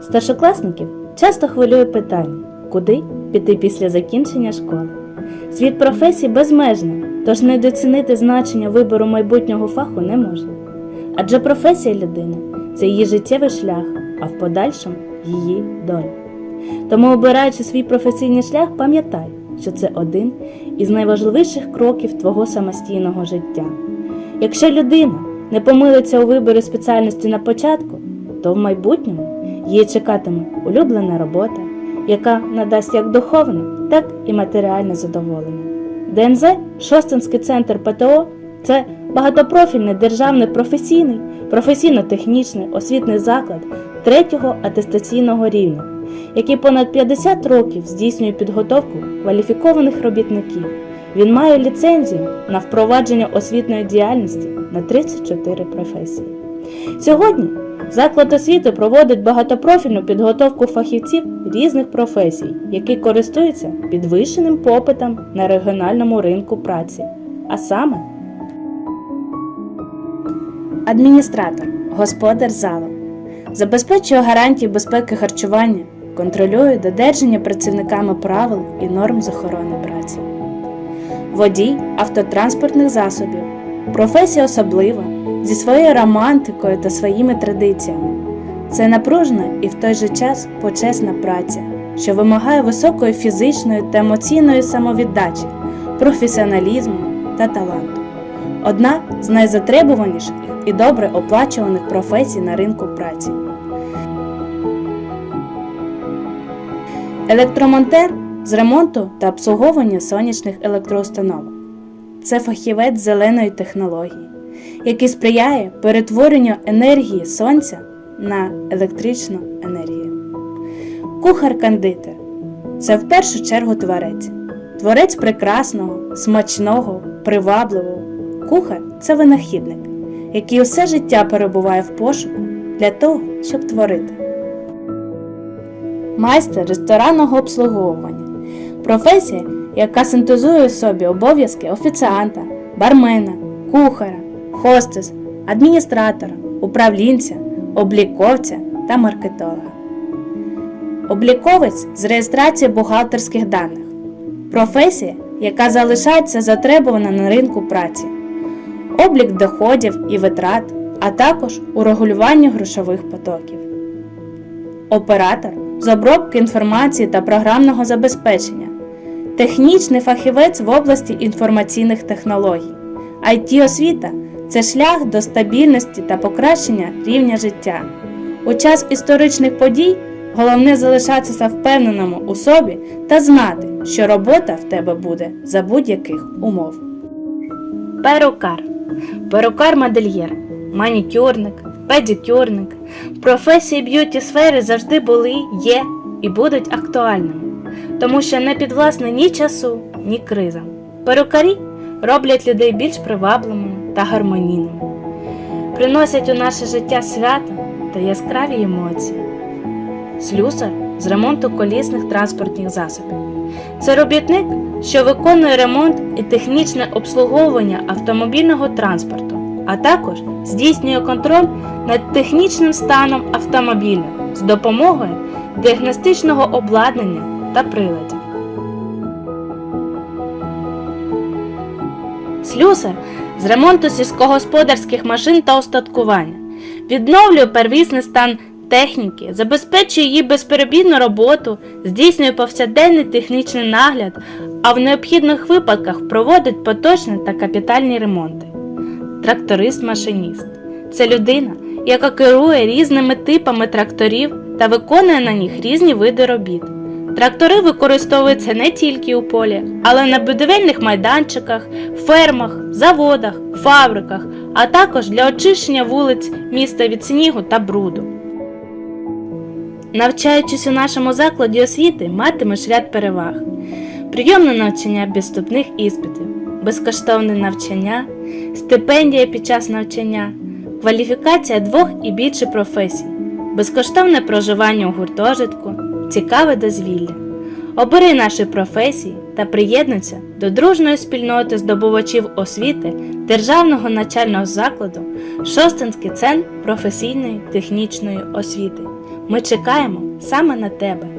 Старшокласників часто хвилює питання, куди піти після закінчення школи. Світ професій безмежний, тож недоцінити значення вибору майбутнього фаху не можна. Адже професія людини це її життєвий шлях, а в подальшому її доля. Тому, обираючи свій професійний шлях, пам'ятай, що це один із найважливіших кроків твого самостійного життя. Якщо людина не помилиться у виборі спеціальності на початку, то в майбутньому її чекатиме улюблена робота, яка надасть як духовне, так і матеріальне задоволення. ДНЗ Шостинський центр ПТО це багатопрофільний державний професійний, професійно-технічний освітний заклад третього атестаційного рівня, який понад 50 років здійснює підготовку кваліфікованих робітників. Він має ліцензію на впровадження освітньої діяльності на 34 професії. Сьогодні заклад освіти проводить багатопрофільну підготовку фахівців різних професій, які користуються підвищеним попитом на регіональному ринку праці, а саме адміністратор, господар залу, забезпечує гарантії безпеки харчування, контролює додержання працівниками правил і норм з охорони праці. Водій автотранспортних засобів, професія особлива, зі своєю романтикою та своїми традиціями. Це напружена і в той же час почесна праця, що вимагає високої фізичної та емоційної самовіддачі, професіоналізму та таланту. Одна з найзатребуваніших і добре оплачуваних професій на ринку праці. Електромонтер з ремонту та обслуговування сонячних електроустановок. Це фахівець зеленої технології, який сприяє перетворенню енергії сонця на електричну енергію. Кухар-кандитер це в першу чергу творець, творець прекрасного, смачного, привабливого. Кухар це винахідник, який усе життя перебуває в пошуку для того, щоб творити. Майстер ресторанного обслуговування професія, яка синтезує в собі обов'язки офіціанта, бармена, кухаря, хостес, адміністратора, управлінця, обліковця та маркетолога. Обліковець з реєстрації бухгалтерських даних. Професія, яка залишається затребувана на ринку праці, облік доходів і витрат, а також у регулюванні грошових потоків. Оператор з обробки інформації та програмного забезпечення, технічний фахівець в області інформаційних технологій. it освіта це шлях до стабільності та покращення рівня життя. У час історичних подій головне залишатися впевненому у собі та знати, що робота в тебе буде за будь-яких умов. Перукар. Перукар-модельєр, манікюрник, педикюрник. Професії б'юті сфери завжди були, є і будуть актуальними, тому що не підвласне ні часу, ні кризам. Перукарі роблять людей більш привабливими та гармонійними, приносять у наше життя свято та яскраві емоції. Слюсар з ремонту колісних транспортних засобів. Це робітник, що виконує ремонт і технічне обслуговування автомобільного транспорту, а також здійснює контроль над технічним станом автомобіля з допомогою діагностичного обладнання та приладів. Слюсар з ремонту сільськогосподарських машин та устаткування відновлює первісний стан техніки, забезпечує її безперебійну роботу, здійснює повсякденний технічний нагляд, а в необхідних випадках проводить поточні та капітальні ремонти. Тракторист-машиніст це людина, яка керує різними типами тракторів та виконує на них різні види робіт. Трактори використовуються не тільки у полі, але на будівельних майданчиках, фермах, заводах, фабриках, а також для очищення вулиць міста від снігу та бруду. Навчаючись у нашому закладі освіти, матимеш ряд переваг: прийомне навчання без вступних іспитів, безкоштовне навчання, стипендія під час навчання, кваліфікація двох і більше професій, безкоштовне проживання у гуртожитку, цікаве дозвілля. Обери наші професії та приєднуйся до дружної спільноти здобувачів освіти Державного начального закладу Шостинський центр професійної технічної освіти. Ми чекаємо саме на тебе.